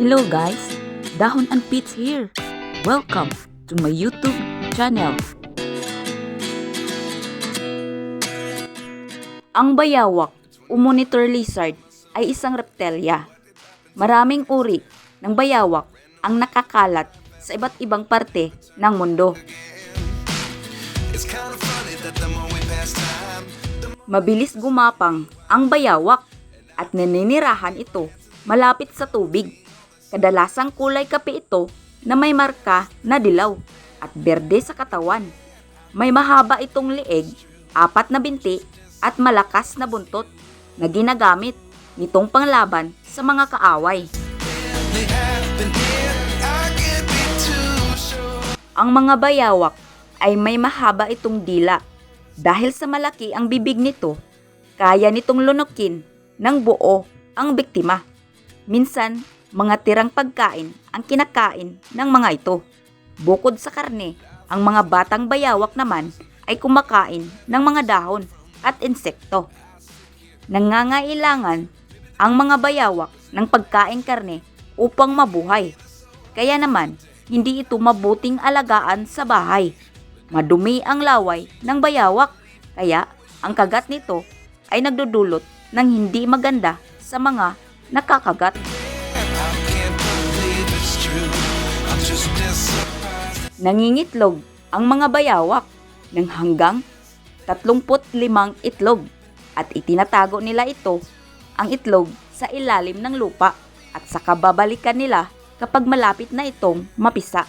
Hello guys, Dahon and Pits here. Welcome to my YouTube channel. Ang bayawak o monitor lizard ay isang reptelya. Maraming uri ng bayawak ang nakakalat sa iba't ibang parte ng mundo. Mabilis gumapang ang bayawak at naninirahan ito malapit sa tubig. Kadalasang kulay kape ito na may marka na dilaw at berde sa katawan. May mahaba itong leeg, apat na binti at malakas na buntot na ginagamit nitong panglaban sa mga kaaway. Ang mga bayawak ay may mahaba itong dila. Dahil sa malaki ang bibig nito, kaya nitong lunukin ng buo ang biktima. Minsan, mga tirang pagkain ang kinakain ng mga ito. Bukod sa karne, ang mga batang bayawak naman ay kumakain ng mga dahon at insekto. Nangangailangan ang mga bayawak ng pagkain karne upang mabuhay. Kaya naman, hindi ito mabuting alagaan sa bahay. Madumi ang laway ng bayawak, kaya ang kagat nito ay nagdudulot ng hindi maganda sa mga nakakagat. Nangingitlog ang mga bayawak ng hanggang 35 itlog at itinatago nila ito ang itlog sa ilalim ng lupa at saka babalikan nila kapag malapit na itong mapisa.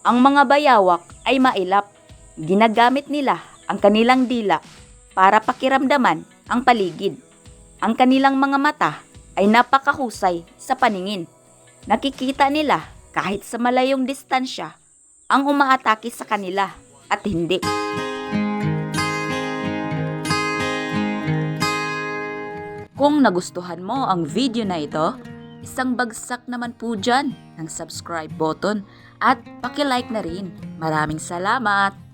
Ang mga bayawak ay mailap. Ginagamit nila ang kanilang dila para pakiramdaman ang paligid. Ang kanilang mga mata ay napakahusay sa paningin. Nakikita nila kahit sa malayong distansya ang umaatake sa kanila at hindi. Kung nagustuhan mo ang video na ito, isang bagsak naman po dyan ng subscribe button at pakilike na rin. Maraming salamat!